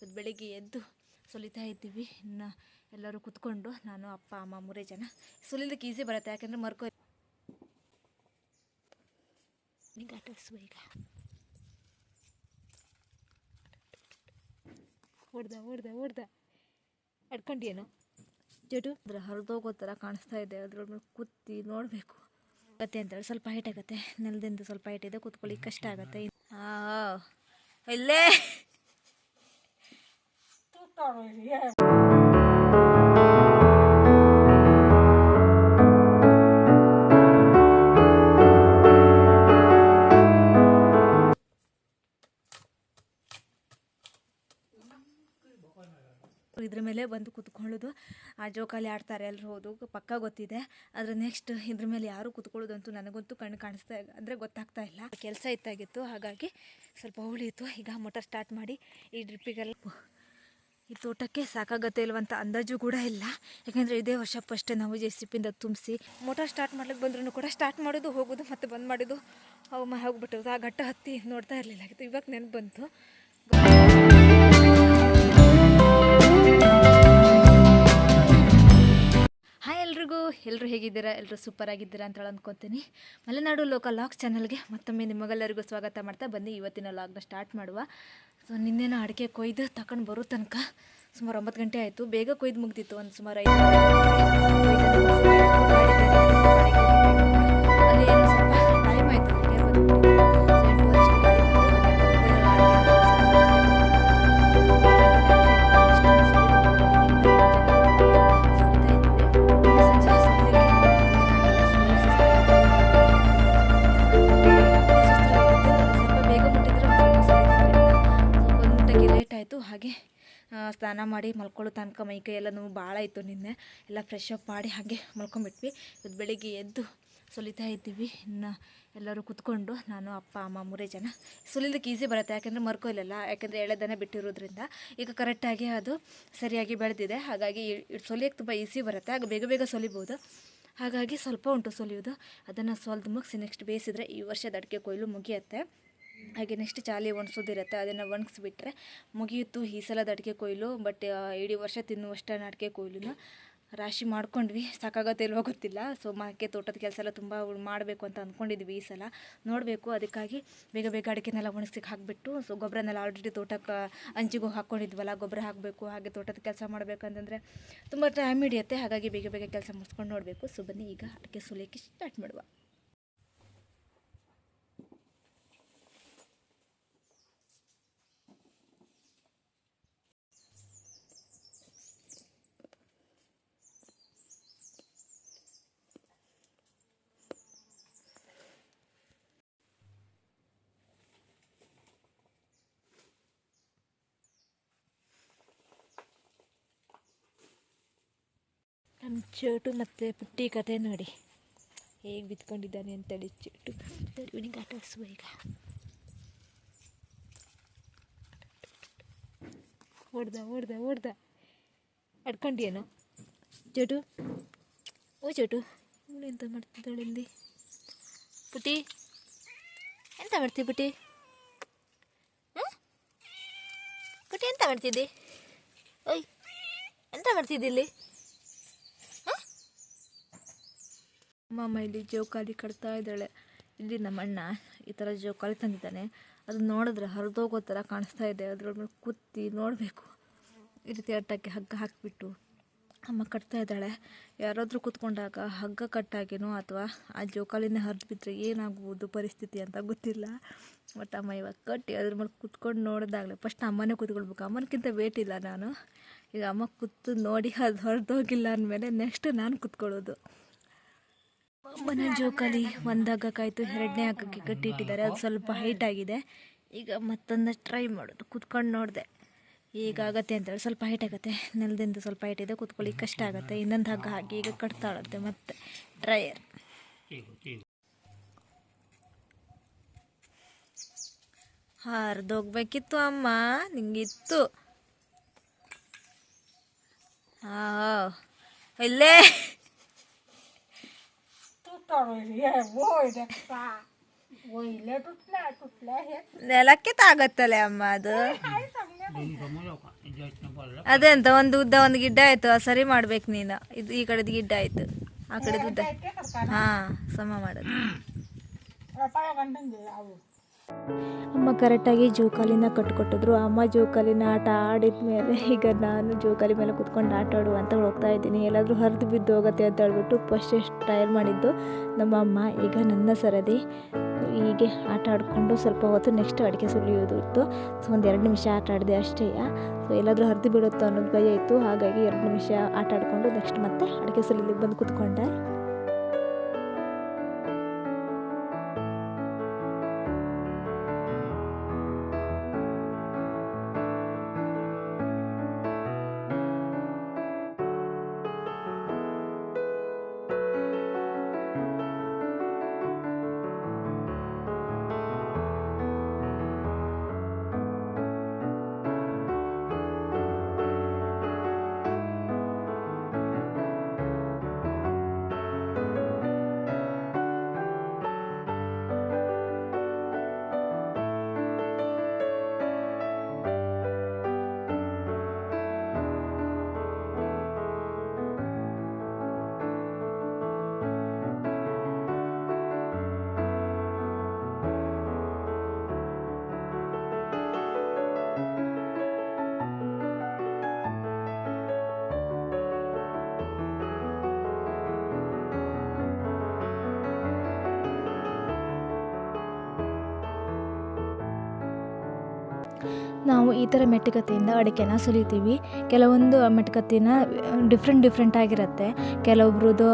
ಇವತ್ತು ಬೆಳಿಗ್ಗೆ ಎದ್ದು ಸುಲಿತಾ ಇದ್ದೀವಿ. ಇನ್ನು ಎಲ್ಲರೂ ಕುತ್ಕೊಂಡು ನಾನು, ಅಪ್ಪ, ಅಮ್ಮ ಮೂರೇ ಜನ. ಸುಲಿಲಿಕ್ಕೆ ಈಸಿ ಬರುತ್ತೆ, ಯಾಕೆಂದರೆ ಮರ್ಕೋ ನಿಂಗೆ ಈಗ. ಹೊಡ್ದ ಹೊಡ್ದ ಹೊಡ್ದ ಅಡ್ಕೊಂಡೇನು ಜಟು? ಅಂದರೆ ಹರಿದೋಗೋ ಥರ ಕಾಣಿಸ್ತಾ ಇದೆ. ಅದ್ರ ಮೇಲೆ ಕುತ್ತಿ ನೋಡಬೇಕು. ಆಗತ್ತೆ ಅಂತೇಳಿ, ಸ್ವಲ್ಪ ಹೈಟ್ ಆಗುತ್ತೆ. ನೆಲದಿಂದ ಸ್ವಲ್ಪ ಹೈಟ್ ಇದೆ ಕೂತ್ಕೊಳ್ಳಿ ಕಷ್ಟ ಆಗುತ್ತೆ. ಹಾಂ ಇಲ್ಲೇ ಇದ್ರ ಮೇಲೆ ಬಂದು ಕುತ್ಕೊಳ್ಳೋದು. ಆ ಜೋಕಾಲಿ ಆಡ್ತಾರೆ ಎಲ್ಲರೂ ಹೋದು, ಪಕ್ಕ ಗೊತ್ತಿದೆ. ಆದರೆ ನೆಕ್ಸ್ಟ್ ಇದ್ರ ಮೇಲೆ ಯಾರು ಕುತ್ಕೊಳ್ಳೋದಂತೂ ನನಗಂತೂ ಕಣ್ಣು ಕಾಣಿಸ್ತಾ ಅಂದರೆ ಗೊತ್ತಾಗ್ತಾ ಇಲ್ಲ. ಕೆಲಸ ಇತ್ತಾಗಿತ್ತು, ಹಾಗಾಗಿ ಸ್ವಲ್ಪ ಉಳಿಯಿತು ಈಗ ಮೋಟರ್ ಸ್ಟಾರ್ಟ್ ಮಾಡಿ ಈ ಡ್ರಿಪ್ಪಿಗೆಲ್ಲ ಈ ತೋಟಕ್ಕೆ ಸಾಕಾಗತ್ತೆ ಇಲ್ವಂತ ಅಂದಾಜು ಕೂಡ ಇಲ್ಲ. ಯಾಕೆಂದರೆ ಇದೇ ವರ್ಷ ಫಸ್ಟ್ ನಾವು ಜೆ ಸಿ ಪಿಂದ ತುಂಬಿಸಿ ಮೋಟಾರ್ ಸ್ಟಾರ್ಟ್ ಮಾಡ್ಲಿಕ್ಕೆ ಬಂದ್ರೂ ಕೂಡ ಸ್ಟಾರ್ಟ್ ಮಾಡೋದು, ಹೋಗೋದು ಮತ್ತು ಬಂದ್ ಮಾಡೋದು, ಅವು ಮ ಹೋಗ್ಬಿಟ್ಟದು ಆ ಘಟ್ಟ ಹತ್ತಿ ನೋಡ್ತಾ ಇರಲಿಲ್ಲ. ಇವಾಗ ನೆನಪು ಬಂತು. ಎಲ್ರಿಗೂ ಎಲ್ಲರೂ ಹೇಗಿದ್ದೀರಾ? ಎಲ್ಲರೂ ಸೂಪರ್ ಆಗಿದ್ದೀರಾ ಅಂತ ಹೇಳಿ ಅಂದ್ಕೊತೀನಿ ಮಲೆನಾಡು ಲೋಕಲ್ ಲಾಕ್ ಚಾನಲ್ಗೆ ಮತ್ತೊಮ್ಮೆ ನಿಮಗೆಲ್ಲರಿಗೂ ಸ್ವಾಗತ ಮಾಡ್ತಾ ಬನ್ನಿ. ಇವತ್ತಿನ ಲಾಗ್ನ ಸ್ಟಾರ್ಟ್ ಮಾಡುವ. ಸೊ ನಿನ್ನೆನ ಅಡಿಕೆ ಕೊಯ್ದು ತಕೊಂಡು ಬರೋ ತನಕ ಸುಮಾರು ಒಂಬತ್ತು ಗಂಟೆ ಆಯಿತು. ಬೇಗ ಕೊಯ್ದು ಮುಗ್ದಿತ್ತು. ಒಂದು ಸುಮಾರು ಐದು ಮಲ್ಕೊಳ್ಳೋ ತನಕ ಮೈಕೈ ಎಲ್ಲ ನೋವು ಭಾಳ ಇತ್ತು ನಿನ್ನೆ. ಎಲ್ಲ ಫ್ರೆಶ್ ಅಪ್ ಮಾಡಿ ಹಾಗೆ ಮಲ್ಕೊಂಬಿಟ್ವಿ ಇವತ್ತು ಬೆಳಿಗ್ಗೆ ಎದ್ದು ಸುಲಿತಾ ಇದ್ದೀವಿ. ಇನ್ನು ಎಲ್ಲರೂ ಕುತ್ಕೊಂಡು ನಾನು, ಅಪ್ಪ, ಅಮ್ಮ, ಮೂರೇ ಜನ. ಸುಲಿದಕ್ಕೆ ಈಸಿ ಬರುತ್ತೆ. ಯಾಕೆಂದರೆ ಮರ್ಕೊಯಿಲ್ಲ ಯಾಕೆಂದರೆ ಎಳೆದನೆ ಬಿಟ್ಟಿರೋದ್ರಿಂದ. ಈಗ ಕರೆಕ್ಟಾಗಿ ಅದು ಸರಿಯಾಗಿ ಬೆಳೆದಿದೆ. ಹಾಗಾಗಿ ಸೊಲಿಯೋಕ್ಕೆ ತುಂಬ ಈಸಿ ಬರುತ್ತೆ. ಆಗ ಬೇಗ ಬೇಗ ಸೊಲಿಬೋದು. ಹಾಗಾಗಿ ಸ್ವಲ್ಪ ಉಂಟು ಸೊಲಿಯೋದು ಅದನ್ನು ಸ್ವಲ್ದು ಮುಗಿಸಿ ನೆಕ್ಸ್ಟ್ ಬೇಯಿಸಿದ್ರೆ ಈ ವರ್ಷದ ಅಡಿಕೆ ಕೊಯ್ಲು ಮುಗಿಯುತ್ತೆ. ಹಾಗೆ ನೆಕ್ಸ್ಟ್ ಚಾಲಿ ಒಣಸೋದಿರುತ್ತೆ ಅದನ್ನು ಒಣಗಿಸ್ಬಿಟ್ರೆ ಮುಗಿಯಿತು ಈ ಸಲದ ಅಡಿಕೆ ಕೊಯ್ಲು ಬಟ್ ಇಡೀ ವರ್ಷ ತಿನ್ನುವಷ್ಟನ್ನು ಅಡಿಕೆ ಕೊಯ್ಲು ರಾಶಿ ಮಾಡ್ಕೊಂಡ್ವಿ. ಸಾಕಾಗತ್ತೆ ಇಲ್ವೋ ಗೊತ್ತಿಲ್ಲ. ಸೊ ಮಾಕೆ ತೋಟದ ಕೆಲಸ ಎಲ್ಲ ತುಂಬ ಮಾಡಬೇಕು ಅಂತ ಅಂದ್ಕೊಂಡಿದ್ವಿ ಈ ಸಲ. ನೋಡಬೇಕು, ಅದಕ್ಕಾಗಿ ಬೇಗ ಬೇಗ ಅಡಿಕೆನೆಲ್ಲ ಒಣಗ್ಸಿಕ್ಕೆ ಹಾಕಿಬಿಟ್ಟು ಸೊ ಗೊಬ್ಬರನೆಲ್ಲ ಆಲ್ರೆಡಿ ತೋಟಕ್ಕೆ ಅಂಚಿಗೂ ಹಾಕ್ಕೊಂಡಿದ್ವಲ್ಲ ಗೊಬ್ಬರ ಹಾಕಬೇಕು, ಹಾಗೆ ತೋಟದ ಕೆಲಸ ಮಾಡಬೇಕಂತಂದರೆ ತುಂಬ ಟೈಮ್ ಹಿಡಿಯುತ್ತೆ. ಹಾಗಾಗಿ ಬೇಗ ಬೇಗ ಕೆಲಸ ಮುಗಿಸ್ಕೊಂಡು ನೋಡಬೇಕು. ಸೊ ಬನ್ನಿ, ಈಗ ಅಡಿಕೆ ಸುಲಿಯೋಕ್ಕೆ ಸ್ಟಾರ್ಟ್ ಮಾಡುವ. ನಮ್ಮ ಚೇಟು ಮತ್ತು ಪುಟ್ಟಿ ಕತೆ ನೋಡಿ. ಹೇಗೆ ಬಿತ್ಕೊಂಡಿದ್ದಾನೆ ಅಂತೇಳಿ ಚೇಟು. ಇವನಿಗೆ ಆಟ ಈಗ. ಓಡ್ದ ಓಡ್ದ ಓಡ್ದ. ಅಡ್ಕೊಂಡೇನು ಚೇಟು? ಓ ಚೇಟು, ಇವಳು ಎಂತ ಮಾಡ್ತಿದ್ದಾಳೆ ಇಲ್ಲಿ ಪುಟ್ಟಿ, ಎಂತ ಮಾಡ್ತಿ ಪುಟ್ಟಿ? ಹ್ಞೂ ಪುಟಿ ಎಂತ ಮಾಡ್ತಿದ್ದಿ? ಓಯ್, ಎಂತ ಮಾಡ್ತಿದ್ದಿ ಇಲ್ಲಿ? ಅಮ್ಮ ಇಲ್ಲಿ ಜೋಕಾಲಿ ಕಟ್ತಾ ಇದ್ದಾಳೆ. ಇಲ್ಲಿ ನಮ್ಮ ಅಣ್ಣ ಈ ಥರ ಜೋಕಾಲಿ ತಂದಿದ್ದಾನೆ. ಅದು ನೋಡಿದ್ರೆ ಹರಿದೋಗೋ ಥರ ಕಾಣಿಸ್ತಾ ಇದೆ. ಅದ್ರ ಮೇಲೆ ಕುತ್ತಿ ನೋಡಬೇಕು. ಈ ರೀತಿ ಅಟ್ಟಕ್ಕೆ ಹಗ್ಗ ಹಾಕಿಬಿಟ್ಟು ಅಮ್ಮ ಕಟ್ತಾ ಇದ್ದಾಳೆ. ಯಾರಾದರೂ ಕೂತ್ಕೊಂಡಾಗ ಹಗ್ಗ ಕಟ್ಟಾಗೇನೋ ಅಥವಾ ಆ ಜೋಕಾಲಿನೇ ಹರಿದು ಬಿದ್ದರೆ ಏನಾಗ್ಬೋದು ಪರಿಸ್ಥಿತಿ ಅಂತ ಗೊತ್ತಿಲ್ಲ. ಬಟ್ ಅಮ್ಮ ಇವಾಗ ಕಟ್ಟಿ ಅದ್ರ ಮೇಲೆ ಕುತ್ಕೊಂಡು ನೋಡಿದಾಗಲೇ ಫಸ್ಟ್ ಅಮ್ಮನೇ ಕೂತ್ಕೊಳ್ಬೇಕು. ಅಮ್ಮನಕ್ಕಿಂತ ವೇಟ್ ಇಲ್ಲ ನಾನು. ಈಗ ಅಮ್ಮ ಕೂತು ನೋಡಿ ಅದು ಹೊರದೋಗಿಲ್ಲ ಅಂದಮೇಲೆ ನೆಕ್ಸ್ಟ್ ನಾನು ಕೂತ್ಕೊಳ್ಳೋದು. ಮನೆ ಜೋಕಾಲಿ ಒಂದು ಹಗ್ಗಕ್ಕಾಯ್ತು ಎರಡನೇ ಹಗ್ಗಕ್ಕೆ ಕಟ್ಟಿಟ್ಟಿದ್ದಾರೆ. ಅದು ಸ್ವಲ್ಪ ಹೈಟ್ ಆಗಿದೆ. ಈಗ ಮತ್ತೊಂದು ಟ್ರೈ ಮಾಡೋದು. ಕುತ್ಕೊಂಡು ನೋಡಿದೆ. ಈಗ ಆಗತ್ತೆ ಅಂತೇಳಿ ಸ್ವಲ್ಪ ಹೈಟ್ ಆಗುತ್ತೆ. ನೆಲದಿಂದ ಸ್ವಲ್ಪ ಹೈಟ್ ಇದೆ. ಕುತ್ಕೊಳ್ಳಿ ಕಷ್ಟ ಆಗುತ್ತೆ. ಇನ್ನೊಂದು ಹಗ್ಗ ಹಾಕಿ ಈಗ ಕಟ್ತಾಳುತ್ತೆ ಮತ್ತೆ ಡ್ರೈಯರ್ ಹರಿದೋಗ್ಬೇಕಿತ್ತು ಅಮ್ಮ. ನಿಂಗಿತ್ತು. ಹಾ, ಇಲ್ಲೇ. ನೆಲಕ್ಕೆ ತಾಗತ್ತಲೆ ಅಮ್ಮ ಅದು ಅದೇ ಅಂತ ಒಂದು ಉದ್ದ ಒಂದು ಗಿಡ್ಡ ಆಯ್ತು ಸರಿ ಮಾಡ್ಬೇಕು ನೀನು. ಇದು ಈ ಕಡೆದು ಗಿಡ್ಡ ಆಯ್ತು. ಆ ಕಡೆದು ಉದ್ದ ಹಾ ಸಮ ಮಾಡೋದು. ಅಮ್ಮ ಕರೆಕ್ಟಾಗಿ ಜೋಕಾಲಿನ ಕಟ್ಕೊಟ್ಟಿದ್ರು. ಅಮ್ಮ ಜೋಕಾಲಿನ ಆಟ ಆಡಿದ ಮೇಲೆ ಈಗ ನಾನು ಜೋಕಾಲಿ ಮೇಲೆ ಕುತ್ಕೊಂಡು ಆಟ ಆಡು ಅಂತ ಹೋಗ್ತಾ ಇದ್ದೀನಿ. ಎಲ್ಲಾದರೂ ಹರಿದು ಬಿದ್ದು ಹೋಗುತ್ತೆ ಅಂತ ಹೇಳ್ಬಿಟ್ಟು ಫಸ್ಟ್ ಎಷ್ಟು ಟ್ರಯಲ್ ಮಾಡಿದ್ದು. ನಮ್ಮ ಅಮ್ಮ, ಈಗ ನನ್ನ ಸರದಿ. ಹೀಗೆ ಆಟ ಆಡಿಕೊಂಡು ಸ್ವಲ್ಪ ಹೊತ್ತು ನೆಕ್ಸ್ಟ್ ಅಡಿಕೆ ಸುಲಿಯೋದು ಇತ್ತು. ಸೊ ಒಂದು ಎರಡು ನಿಮಿಷ ಆಟ ಆಡಿದೆ ಅಷ್ಟೇ. ಸೊ ಎಲ್ಲಾದರೂ ಹರಿದು ಬಿಡುತ್ತೋ ಅನ್ನೋದು ಭಯ ಇತ್ತು. ಹಾಗಾಗಿ ಎರಡು ನಿಮಿಷ ಆಟ ಆಡಿಕೊಂಡು ನೆಕ್ಸ್ಟ್ ಮತ್ತೆ ಅಡಿಕೆ ಸುಲಿಲಿಕ್ಕೆ ಬಂದು ಕುತ್ಕೊಂಡೆ. ನಾವು ಈ ಥರ ಮೆಟ್ಟುಕತ್ತಿಯಿಂದ ಅಡಿಕೆನ ಸುಲಿತೀವಿ. ಕೆಲವೊಂದು ಮೆಟ್ಟುಕತ್ತಿನ ಡಿಫ್ರೆಂಟ್ ಡಿಫ್ರೆಂಟ್ ಆಗಿರುತ್ತೆ. ಕೆಲವೊಬ್ರದ್ದು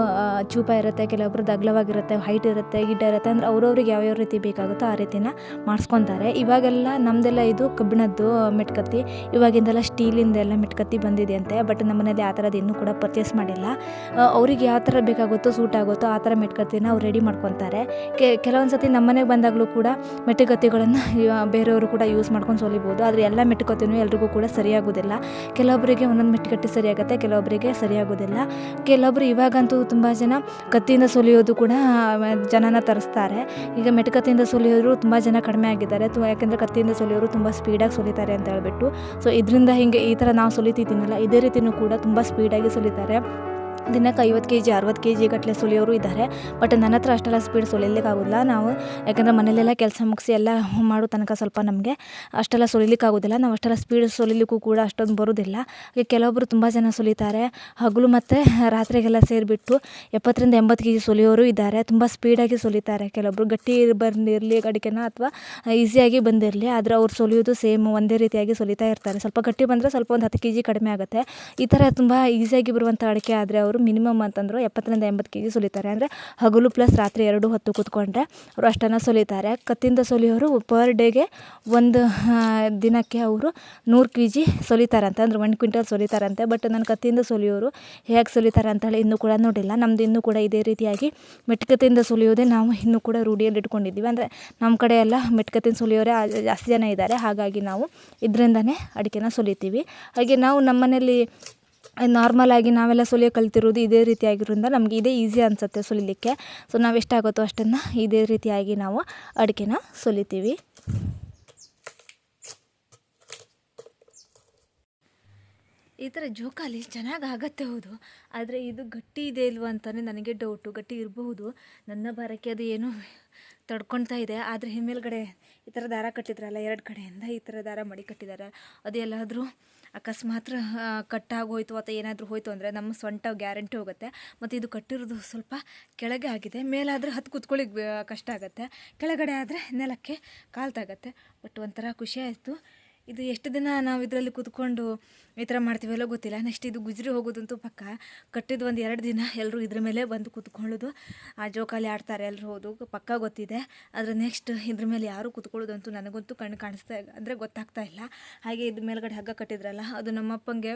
ಚೂಪ ಇರುತ್ತೆ ಕೆಲವೊಬ್ರದ್ದು ಅಗಲವಾಗಿರುತ್ತೆ ಹೈಟ್ ಇರುತ್ತೆ, ಗಿಡ್ಡ ಇರುತ್ತೆ, ಅಂದರೆ ಅವ್ರವ್ರಿಗೆ ಯಾವ್ಯಾವ ರೀತಿ ಬೇಕಾಗುತ್ತೋ ಆ ರೀತಿನ ಮಾಡಿಸ್ಕೊತಾರೆ. ಇವಾಗೆಲ್ಲ ನಮ್ಮದೆಲ್ಲ ಇದು ಕಬ್ಬಿಣದ್ದು ಮೆಟ್ಕತ್ತಿ ಇವಾಗಿಂದೆಲ್ಲ ಸ್ಟೀಲಿಂದೆಲ್ಲ ಮೆಟ್ಕತ್ತಿ ಬಂದಿದೆ ಅಂತೆ ಬಟ್ ನಮ್ಮನೇಲಿ ಆ ಥರದ್ದು ಇನ್ನೂ ಕೂಡ ಪರ್ಚೇಸ್ ಮಾಡಿಲ್ಲ. ಅವ್ರಿಗೆ ಯಾವ ಥರ ಬೇಕಾಗುತ್ತೋ ಸೂಟ್ ಆಗುತ್ತೋ ಆ ಥರ ಮೆಟ್ಕತ್ತಿನ ಅವ್ರು ರೆಡಿ ಮಾಡ್ಕೊತಾರೆ. ಕೆಲವೊಂದು ಸತಿ ನಮ್ಮನೆಗೆ ಬಂದಾಗಲೂ ಕೂಡ ಮೆಟ್ಟುಗತ್ತಿಗಳನ್ನು ಬೇರೆಯವರು ಕೂಡ ಯೂಸ್ ಮಾಡ್ಕೊಂಡು ಸೊಲಿಬೋದು. ಆದರೆ ಎಲ್ಲ ಮೆಟ್ಕೋತೀವಿ ಎಲ್ರಿಗೂ ಕೂಡ ಸರಿಯಾಗೋದಿಲ್ಲ. ಕೆಲವೊಬ್ಬರಿಗೆ ಒಂದೊಂದು ಮೆಟ್ಕಟ್ಟಿ ಸರಿಯಾಗುತ್ತೆ ಕೆಲವೊಬ್ಬರಿಗೆ ಸರಿಯಾಗೋದಿಲ್ಲ. ಕೆಲವೊಬ್ಬರು ಇವಾಗಂತೂ ತುಂಬ ಜನ ಕತ್ತಿಯಿಂದ ಸುಲಿಯೋದು ಕೂಡ ಜನನ ತರಿಸ್ತಾರೆ. ಈಗ ಮೆಟ್ಕತ್ತಿಯಿಂದ ಸುಲಿಯೋರು ತುಂಬ ಜನ ಕಡಿಮೆ ಆಗಿದ್ದಾರೆ. ತು, ಯಾಕೆಂದರೆ ಕತ್ತಿಯಿಂದ ಸುಲಿಯೋರು ತುಂಬ ಸ್ಪೀಡಾಗಿ ಸುಲಿತಾರೆ ಅಂತ ಹೇಳ್ಬಿಟ್ಟು. ಸೊ, ಇದರಿಂದ ಹಿಂಗೆ ಈ ಥರ ನಾವು ಸುಲಿತಿದ್ದೀನಲ್ಲ, ಇದೇ ರೀತಿಯೂ ಕೂಡ ತುಂಬ ಸ್ಪೀಡಾಗಿ ಸೊಲಿತಾರೆ. ದಿನಕ್ಕೆ ಐವತ್ತು ಕೆ ಜಿ ಅರವತ್ತು ಕೆ ಜಿ ಗಟ್ಟಲೆ ಸುಲಿಯೋರು ಇದ್ದಾರೆ. ಬಟ್ ನನ್ನ ಹತ್ರ ಅಷ್ಟೆಲ್ಲ ಸ್ಪೀಡ್ ಸುಲಿಲಿಕ್ಕಾಗೋದಿಲ್ಲ ನಾವು ಯಾಕಂದರೆ ಮನೆಯಲ್ಲೆಲ್ಲ ಕೆಲಸ ಮುಗಿಸಿ ಎಲ್ಲ ಮಾಡೋ ತನಕ ಸ್ವಲ್ಪ ನಮಗೆ ಅಷ್ಟೆಲ್ಲ ಸುಲಿಲಿಕ್ಕಾಗೋದಿಲ್ಲ ನಾವು ಅಷ್ಟೆಲ್ಲ ಸ್ಪೀಡ್ ಸುಲಿಲಿಕ್ಕೂ ಕೂಡ ಅಷ್ಟೊಂದು ಬರೋದಿಲ್ಲ. ಈಗ ಕೆಲವೊಬ್ಬರು ತುಂಬ ಜನ ಸುಲಿತಾರೆ ಹಗಲು ಮತ್ತು ರಾತ್ರಿಗೆಲ್ಲ ಸೇರಿಬಿಟ್ಟು ಎಪ್ಪತ್ತರಿಂದ ಎಂಬತ್ತು ಕೆ ಜಿ ಸುಲಿಯೋರು ಇದ್ದಾರೆ. ತುಂಬ ಸ್ಪೀಡಾಗಿ ಸುಲಿತಾರೆ ಕೆಲವೊಬ್ಬರು ಗಟ್ಟಿ ಬಂದಿರಲಿ, ಅಡಿಕೆನ ಅಥವಾ ಈಸಿಯಾಗಿ ಬಂದಿರಲಿ, ಆದರೆ ಅವ್ರು ಸುಲಿಯೋದು ಸೇಮ್ ಒಂದೇ ರೀತಿಯಾಗಿ ಸುಲಿತಾ ಇರ್ತಾರೆ. ಸ್ವಲ್ಪ ಗಟ್ಟಿ ಬಂದರೆ ಸ್ವಲ್ಪ ಒಂದು ಹತ್ತು ಕೆ ಜಿ ಕಡಿಮೆ ಆಗುತ್ತೆ. ಈ ಥರ ತುಂಬ ಈಸಿಯಾಗಿ ಬರುವಂಥ ಅಡಿಕೆ ಆದರೆ ಅವರು ಮಿನಿಮಮ್ ಅಂತಂದ್ರೆ ಎಪ್ಪತ್ತರಿಂದ ಎಂಬತ್ತು ಕೆ ಜಿ ಸುಲಿತಾರೆ. ಅಂದರೆ ಹಗಲು ಪ್ಲಸ್ ರಾತ್ರಿ ಎರಡು ಹೊತ್ತು ಕೂತ್ಕೊಂಡ್ರೆ ಅವರು ಅಷ್ಟನ್ನು ಸುಲಿತಾರೆ. ಕತ್ತಿಂದ ಸುಲಿಯೋರು ಪರ್ ಡೇಗೆ ಒಂದು ದಿನಕ್ಕೆ ಅವರು ನೂರು ಕೆ ಜಿ ಸುಲಿತಾರಂತೆ. ಅಂದರೆ ಒಂದು ಕ್ವಿಂಟಲ್ ಸುಲಿತಾರಂತೆ. ಬಟ್ ನನ್ನ ಕತ್ತಿಯಿಂದ ಸುಲಿಯೋರು ಹೇಗೆ ಸುಲಿತಾರೆ ಅಂತೇಳಿ ಇನ್ನೂ ಕೂಡ ನೋಡಿಲ್ಲ. ನಮ್ಮದು ಇನ್ನೂ ಕೂಡ ಇದೇ ರೀತಿಯಾಗಿ ಮೆಟ್ಕತ್ತಿಂದ ಸುಲಿಯೋದೇ ನಾವು ಇನ್ನೂ ಕೂಡ ರೂಢಿಯಲ್ಲಿ ಇಟ್ಕೊಂಡಿದ್ದೀವಿ. ಅಂದರೆ ನಮ್ಮ ಕಡೆ ಎಲ್ಲ ಮೆಟ್ಕತ್ತಿನ ಸುಲಿಯೋರೇ ಜಾಸ್ತಿ ಜನ ಇದ್ದಾರೆ. ಹಾಗಾಗಿ ನಾವು ಇದರಿಂದನೇ ಅಡಿಕೆನ ಸುಲಿತೀವಿ. ಹಾಗೆ ನಾವು ನಮ್ಮ ಮನೇಲಿ ನಾರ್ಮಲ್ ಆಗಿ ನಾವೆಲ್ಲ ಸುಲಿಯೋ ಕಲ್ತಿರೋದು ಇದೇ ರೀತಿಯಾಗಿರೋದ್ರಿಂದ ನಮಗೆ ಇದೇ ಈಸಿ ಅನಿಸುತ್ತೆ ಸುಲಿಲಿಕ್ಕೆ. ಸೊ ನಾವು ಎಷ್ಟಾಗುತ್ತೋ ಅಷ್ಟನ್ನು ಇದೇ ರೀತಿಯಾಗಿ ನಾವು ಅಡಿಕೆನ ಸುಲಿತೀವಿ. ಈ ಥರ ಜೋಕಾಲಿ ಚೆನ್ನಾಗಿ ಆಗತ್ತೆ ಹೌದು. ಆದರೆ ಇದು ಗಟ್ಟಿ ಇದೆ ಇಲ್ವಾ ಅಂತಲೇ ನನಗೆ ಡೌಟು ಗಟ್ಟಿ ಇರಬಹುದು. ನನ್ನ ಬಾರಕ್ಕೆ ಅದು ಏನು ತಡ್ಕೊಳ್ತಾ ಇದೆ. ಆದರೆ ಹಿಮ್ಮೇಲ್ಗಡೆ ಈ ಥರ ದಾರ ಕಟ್ಟಿದ್ರಲ್ಲ, ಎರಡು ಕಡೆಯಿಂದ ಈ ಥರ ದಾರ ಮಡಿ ಕಟ್ಟಿದ್ದಾರೆ. ಅದು ಎಲ್ಲಾದರೂ ಅಕಸ್ಮಾತ್ ಕಟ್ಟಾಗೋಯ್ತು ಅಥವಾ ಏನಾದರೂ ಹೋಯ್ತು ಅಂದರೆ ನಮ್ಮ ಸೊಂಟ ಗ್ಯಾರಂಟಿ ಹೋಗುತ್ತೆ. ಮತ್ತು ಇದು ಕಟ್ಟಿರೋದು ಸ್ವಲ್ಪ ಕೆಳಗೆ ಆಗಿದೆ. ಮೇಲಾದರೆ ಹತ್ತು ಕೂತ್ಕೊಳ್ಳಿಕ್ಕೆ ಕಷ್ಟ ಆಗುತ್ತೆ. ಕೆಳಗಡೆ ಆದರೆ ನೆಲಕ್ಕೆ ಕಾಲು ತಾಗತ್ತೆ ಬಟ್ ಒಂಥರ ಖುಷಿ ಆಯಿತು. ಇದು ಎಷ್ಟು ದಿನ ನಾವು ಇದರಲ್ಲಿ ಕೂತ್ಕೊಂಡು ಈ ಥರ ಮಾಡ್ತೀವಲ್ಲೋ ಗೊತ್ತಿಲ್ಲ. ನೆಕ್ಸ್ಟ್ ಇದು ಗುಜ್ರಿ ಹೋಗೋದಂತೂ ಪಕ್ಕ. ಕಟ್ಟಿದ್ದು ಒಂದು ಎರಡು ದಿನ ಎಲ್ಲರೂ ಇದ್ರ ಮೇಲೆ ಬಂದು ಕೂತ್ಕೊಳ್ಳೋದು. ಆ ಜೋಕಾಲಿ ಆಡ್ತಾರೆ ಎಲ್ಲರೂ ಹೋದು. ಪಕ್ಕ ಗೊತ್ತಿದೆ. ಆದರೆ ನೆಕ್ಸ್ಟ್ ಇದ್ರ ಮೇಲೆ ಯಾರು ಕೂತ್ಕೊಳ್ಳೋದಂತೂ ನನಗಂತೂ ಕಣ್ಣು ಕಾಣಿಸ್ತಾ ಅಂದರೆ ಗೊತ್ತಾಗ್ತಾ ಇಲ್ಲ. ಹಾಗೆ ಇದ್ರ ಮೇಲ್ಗಡೆ ಹಗ್ಗ ಕಟ್ಟಿದ್ರಲ್ಲ, ಅದು ನಮ್ಮಪ್ಪಂಗೆ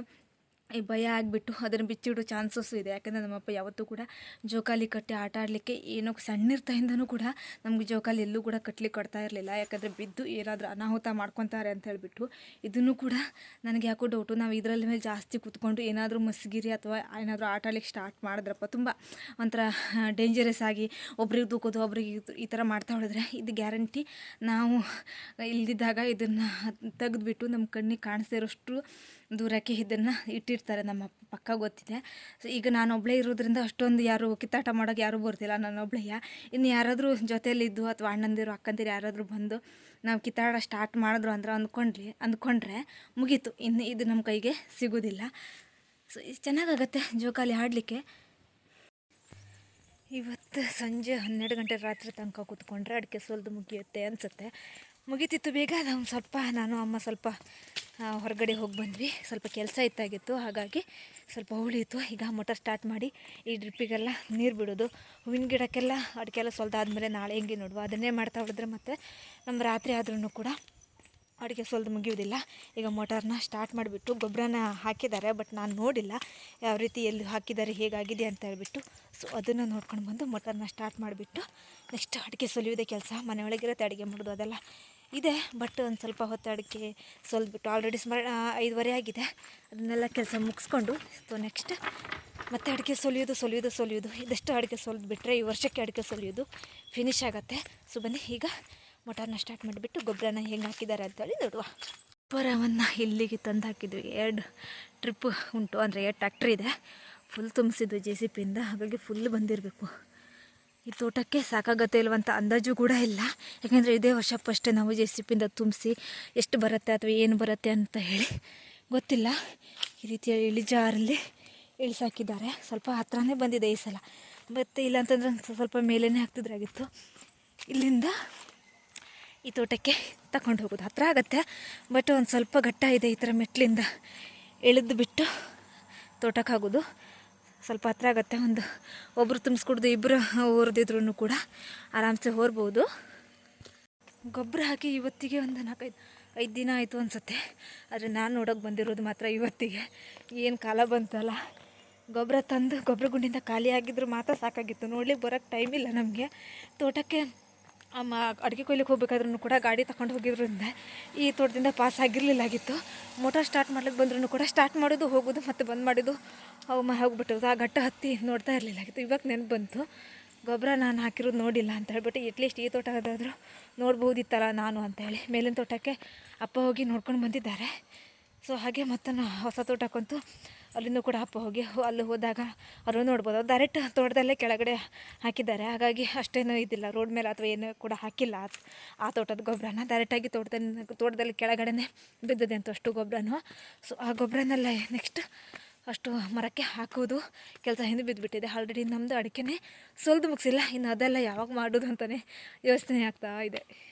ಭಯ ಆಗಿಬಿಟ್ಟು ಅದನ್ನು ಬಿಚ್ಚಿಡೋ ಚಾನ್ಸಸ್ಸು ಇದೆ. ಯಾಕಂದರೆ ನಮ್ಮಪ್ಪ ಯಾವತ್ತೂ ಕೂಡ ಜೋಕಾಲಿ ಕಟ್ಟಿ ಆಟ ಆಡಲಿಕ್ಕೆ ಏನೋ ಸಣ್ಣಿರ್ತಾಯಿಂದನೂ ಕೂಡ ನಮಗೆ ಜೋಕಾಲಿ ಎಲ್ಲೂ ಕೂಡ ಕಟ್ಲಿಕ್ಕೆ ಕೊಡ್ತಾ ಇರಲಿಲ್ಲ. ಯಾಕಂದರೆ ಬಿದ್ದು ಏನಾದರೂ ಅನಾಹುತ ಮಾಡ್ಕೊತಾರೆ ಅಂತ ಹೇಳಿಬಿಟ್ಟು ಇದನ್ನು ಕೂಡ ನನಗೆ ಯಾಕೋ ಡೌಟು ನಾವು ಇದರಲ್ಲಿ ಮೇಲೆ ಜಾಸ್ತಿ ಕೂತ್ಕೊಂಡು ಏನಾದರೂ ಮಸ್ಗಿರಿ ಅಥವಾ ಏನಾದರೂ ಆಟ ಆಡ್ಲಿಕ್ಕೆ ಸ್ಟಾರ್ಟ್ ಮಾಡಿದ್ರಪ್ಪ, ತುಂಬ ಒಂಥರ ಡೇಂಜರಸ್ ಆಗಿ ಒಬ್ರಿಗೆ ದೂಕೋದು ಒಬ್ರಿಗೆ ಈ ಥರ ಮಾಡ್ತಾ ಹೊಡೆದ್ರೆ ಇದು ಗ್ಯಾರಂಟಿ ನಾವು ಇಲ್ದಿದ್ದಾಗ ಇದನ್ನು ತೆಗೆದುಬಿಟ್ಟು ನಮ್ಮ ಕಣ್ಣಿಗೆ ಕಾಣಿಸ್ದೇ ಇರೋಷ್ಟು ದೂರಕ್ಕೆ ಇದನ್ನು ಇಟ್ಟಿರ್ತಾರೆ, ನಮ್ಮ ಪಕ್ಕ ಗೊತ್ತಿದೆ. ಸೊ ಈಗ ನಾನು ಒಬ್ಬಳೇ ಇರೋದ್ರಿಂದ ಅಷ್ಟೊಂದು ಯಾರು ಕಿತ್ತಾಟ ಮಾಡೋಕ್ಕೆ ಯಾರೂ ಬರ್ತಿಲ್ಲ. ನಾನು ಒಬ್ಳೆಯ ಇನ್ನು ಯಾರಾದರೂ ಜೊತೆಯಲ್ಲಿದ್ದು ಅಥವಾ ಅಣ್ಣಂದಿರು, ಅಕ್ಕಂದಿರು ಯಾರಾದರೂ ಬಂದು ನಾವು ಕಿತ್ತಾಡ ಸ್ಟಾರ್ಟ್ ಮಾಡಿದ್ರು ಅಂದ್ರೆ ಅಂದ್ಕೊಂಡ್ರಿ, ಅಂದ್ಕೊಂಡ್ರೆ ಮುಗೀತು. ಇನ್ನು ಇದು ನಮ್ಮ ಕೈಗೆ ಸಿಗೋದಿಲ್ಲ. ಸೊ ಇದು ಚೆನ್ನಾಗಾಗತ್ತೆ ಜೋಕಾಲಿ ಆಡಲಿಕ್ಕೆ. ಇವತ್ತು ಸಂಜೆ ಹನ್ನೆರಡು ಗಂಟೆ ರಾತ್ರಿ ತನಕ ಕೂತ್ಕೊಂಡ್ರೆ ಅಡಿಕೆ ಸೋಲ್ದು ಮುಗಿಯುತ್ತೆ ಅನಿಸುತ್ತೆ. ಮುಗೀತಿತ್ತು ಬೇಗ. ನಾವು ಸ್ವಲ್ಪ ನಾನು, ಅಮ್ಮ ಸ್ವಲ್ಪ ಹೊರಗಡೆ ಹೋಗಿ ಬಂದ್ವಿ. ಸ್ವಲ್ಪ ಕೆಲಸ ಇತ್ತಾಗಿತ್ತು, ಹಾಗಾಗಿ ಸ್ವಲ್ಪ ಉಳಿಯಿತು. ಈಗ ಮೋಟರ್ ಸ್ಟಾರ್ಟ್ ಮಾಡಿ ಈ ಡ್ರಿಪ್ಪಿಗೆಲ್ಲ ನೀರು ಬಿಡೋದು. ಹೂವಿನ ಗಿಡಕ್ಕೆಲ್ಲ ಅಡಿಕೆ ಸೊಲ್ದಾದ್ಮೇಲೆ ನಾಳೆ ಹೆಂಗೆ ನೋಡುವ? ಅದನ್ನೇ ಮಾಡ್ತಾ ಹೊಡೆದ್ರೆ ಮತ್ತು ನಮ್ಮ ರಾತ್ರಿ ಆದ್ರೂ ಕೂಡ ಅಡಿಕೆ ಸೊಲ್ದು ಮುಗಿಯೋದಿಲ್ಲ ಈಗ ಮೋಟಾರ್ನ ಸ್ಟಾರ್ಟ್ ಮಾಡಿಬಿಟ್ಟು ಗೊಬ್ಬರನ ಹಾಕಿದ್ದಾರೆ, ಬಟ್ ನಾನು ನೋಡಿಲ್ಲ ಯಾವ ರೀತಿ ಎಲ್ಲಿ ಹಾಕಿದ್ದಾರೆ, ಹೇಗಾಗಿದೆ ಅಂತ ಹೇಳ್ಬಿಟ್ಟು. ಸೊ ಅದನ್ನು ನೋಡ್ಕೊಂಡು ಬಂದು ಮೋಟಾರ್ನ ಸ್ಟಾರ್ಟ್ ಮಾಡಿಬಿಟ್ಟು ನೆಕ್ಸ್ಟ್ ಅಡಿಕೆ ಸೊಲಿಯೋದೇ ಕೆಲಸ. ಮನೆಯೊಳಗಿರುತ್ತೆ ಅಡುಗೆ ಮಾಡೋದು ಅದೆಲ್ಲ. ಇದೆ ಬಟ್ ಒಂದು ಸ್ವಲ್ಪ ಹೊತ್ತು ಸ್ವಲ್ಪ ಸೊಲ್ಬಿಟ್ಟು ಆಲ್ರೆಡಿ ಸ್ಮರ ಐದುವರೆ ಆಗಿದೆ. ಅದನ್ನೆಲ್ಲ ಕೆಲಸ ಮುಗಿಸ್ಕೊಂಡು ಸೊ ನೆಕ್ಸ್ಟ್ ಮತ್ತೆ ಅಡಿಕೆ ಸೊಲಿಯೋದು ಸೊಲಿಯೋದು ಸೊಲಿಯೋದು. ಇದಷ್ಟು ಅಡಿಕೆ ಸೊಲ್ದು ಬಿಟ್ಟರೆ ಈ ವರ್ಷಕ್ಕೆ ಅಡಿಕೆ ಸೊಲಿಯೋದು ಫಿನಿಶ್ ಆಗುತ್ತೆ. ಸೊ ಬನ್ನಿ, ಈಗ ಮೋಟಾರ್ನ ಸ್ಟಾರ್ಟ್ ಮಾಡಿಬಿಟ್ಟು ಗೊಬ್ಬರನ ಹೆಂಗೆ ಹಾಕಿದ್ದಾರೆ ಅಂತೇಳಿ ನೋಡುವ. ಗೊಬ್ಬರವನ್ನು ಇಲ್ಲಿಗೆ ತಂದು ಹಾಕಿದ್ವಿ ಎರಡು ಟ್ರಿಪ್ ಉಂಟು, ಅಂದರೆ ಎರಡು ಟ್ಯಾಕ್ಟ್ರಿ ಇದೆ. ಫುಲ್ ತುಂಬಿಸಿದ್ವಿ ಜೆ ಸಿ ಪಿಯಿಂದ ಹಾಗಾಗಿ ಫುಲ್ ಬಂದಿರಬೇಕು. ಈ ತೋಟಕ್ಕೆ ಸಾಕಾಗತ್ತೆ ಇಲ್ವಂತ ಅಂದಾಜು ಕೂಡ ಇಲ್ಲ. ಯಾಕೆಂದರೆ ಇದೇ ವರ್ಷ ಫಸ್ಟ್ ನಾವು ಜೆ ಸಿ ಪಿಯಿಂದ ತುಂಬಿಸಿ ಎಷ್ಟು ಬರುತ್ತೆ ಅಥವಾ ಏನು ಬರುತ್ತೆ ಅಂತ ಹೇಳಿ ಗೊತ್ತಿಲ್ಲ. ಈ ರೀತಿಯ ಇಳಿಜಾರಲ್ಲಿ ಇಳಿಸಾಕಿದ್ದಾರೆ ಸ್ವಲ್ಪ ಹತ್ರನೇ ಬಂದಿದೆ ಈ ಸಲ. ಮತ್ತು ಇಲ್ಲ ಅಂತಂದ್ರೆ ಸ್ವಲ್ಪ ಮೇಲೇ ಹಾಕ್ತಿದ್ರಾಗಿತ್ತು ಇಲ್ಲಿಂದ ಈ ತೋಟಕ್ಕೆ ತಗೊಂಡು ಹೋಗೋದು. ಹತ್ರ ಆಗುತ್ತೆ, ಬಟ್ ಒಂದು ಸ್ವಲ್ಪ ಘಟ್ಟ ಇದೆ ಈ ಥರ ಮೆಟ್ಲಿಂದ ಇಳಿದು ಬಿಟ್ಟು ತೋಟಕ್ಕೆ ಆಗೋದು ಸ್ವಲ್ಪ ಹತ್ರ ಆಗುತ್ತೆ. ಒಂದು ಒಬ್ಬರು ತುಂಬಿಸ್ಕೊಡ್ದು ಇಬ್ಬರು ಓರ್ದಿದ್ರು ಕೂಡ ಆರಾಮ್ಸೆ ಹೋರ್ಬೋದು. ಗೊಬ್ಬರ ಹಾಕಿ ಇವತ್ತಿಗೆ ಒಂದು ನಾಲ್ಕೈದು, ಐದು ದಿನ ಆಯಿತು ಅನಿಸುತ್ತೆ. ಆದರೆ ನಾನು ನೋಡೋಕೆ ಬಂದಿರೋದು ಮಾತ್ರ ಇವತ್ತಿಗೆ. ಏನು ಕಾಲ ಬಂತಲ್ಲ. ಗೊಬ್ಬರ ತಂದು ಗೊಬ್ಬರ ಗುಂಡಿಂದ ಖಾಲಿ ಆಗಿದ್ರು ಮಾತ್ರ ಸಾಕಾಗಿತ್ತು. ನೋಡ್ಲಿಕ್ಕೆ ಬರೋಕ್ಕೆ ಟೈಮ್ ಇಲ್ಲ ನಮಗೆ. ತೋಟಕ್ಕೆ ಅಮ್ಮ ಅಡುಗೆ ಕೊಯ್ಲಿಕ್ಕೆ ಹೋಗ್ಬೇಕಾದ್ರೂ ಕೂಡ ಗಾಡಿ ತಗೊಂಡು ಹೋಗಿದ್ರಿಂದ ಈ ತೋಟದಿಂದ ಪಾಸ್ ಆಗಿರಲಿಲ್ಲ ಆಗಿತ್ತು ಮೋಟಾರ್ ಸ್ಟಾರ್ಟ್ ಮಾಡ್ಲಿಕ್ಕೆ ಬಂದ್ರೂ ಕೂಡ ಸ್ಟಾರ್ಟ್ ಮಾಡೋದು, ಹೋಗೋದು ಮತ್ತು ಬಂದ್ ಮಾಡೋದು ಅಮ್ಮ ಹೋಗ್ಬಿಟ್ಟಿರೋದು ಆ ಘಟ್ಟ ಹತ್ತಿ ನೋಡ್ತಾ ಇರಲಿಲ್ಲ ಆಗಿತ್ತು ಇವಾಗ ನೆನಪು ಬಂತು ಗೊಬ್ಬರ ನಾನು ಹಾಕಿರೋದು ನೋಡಿಲ್ಲ ಅಂತ ಹೇಳ್ಬಿಟ್ಟು ಎಟ್ಲೀಸ್ಟ್ ಈ ತೋಟದಾದರೂ ನೋಡ್ಬೋದಿತ್ತಲ್ಲ ನಾನು ಅಂತೇಳಿ ಮೇಲಿನ ತೋಟಕ್ಕೆ ಅಪ್ಪ ಹೋಗಿ ನೋಡ್ಕೊಂಡು ಬಂದಿದ್ದಾರೆ. ಸೊ ಹಾಗೆ ಮತ್ತು ಹೊಸ ತೋಟಕ್ಕಂತೂ ಅಲ್ಲಿಂದ ಕೂಡ ಅಪ್ಪ ಹೋಗಿ ಅಲ್ಲಿ ಹೋದಾಗ ಅವರು ನೋಡ್ಬೋದು ಡೈರೆಕ್ಟ್ ತೋಟದಲ್ಲೇ ಕೆಳಗಡೆ ಹಾಕಿದ್ದಾರೆ. ಹಾಗಾಗಿ ಅಷ್ಟೇನೂ ಇದಿಲ್ಲ. ರೋಡ್ ಮೇಲೆ ಅಥವಾ ಏನೂ ಕೂಡ ಹಾಕಿಲ್ಲ. ಆ- ಆ ತೋಟದ ಗೊಬ್ಬರನ ಡೈರೆಕ್ಟಾಗಿ ತೋಟದಲ್ಲಿ ತೋಟದಲ್ಲಿ ಕೆಳಗಡೆನೇ ಬಿದ್ದಿದೆ ಅಂತ ಅಷ್ಟು ಗೊಬ್ಬರನೂ ಸೊ ಆ ಗೊಬ್ಬರನೆಲ್ಲ ನೆಕ್ಸ್ಟ್ ಅಷ್ಟು ಮರಕ್ಕೆ ಹಾಕೋದು ಕೆಲಸ ಹಿಂದೆ ಬಿದ್ದುಬಿಟ್ಟಿದೆ ಆಲ್ರೆಡಿ ನಮ್ಮದು ಅಡಿಕೆನೇ ಸೊಲ್ದು ಮುಗಿಸಿಲ್ಲ. ಇನ್ನು ಅದೆಲ್ಲ ಯಾವಾಗ ಮಾಡೋದು ಅಂತಲೇ ಯೋಚನೆ ಆಗ್ತಾ ಇದೆ.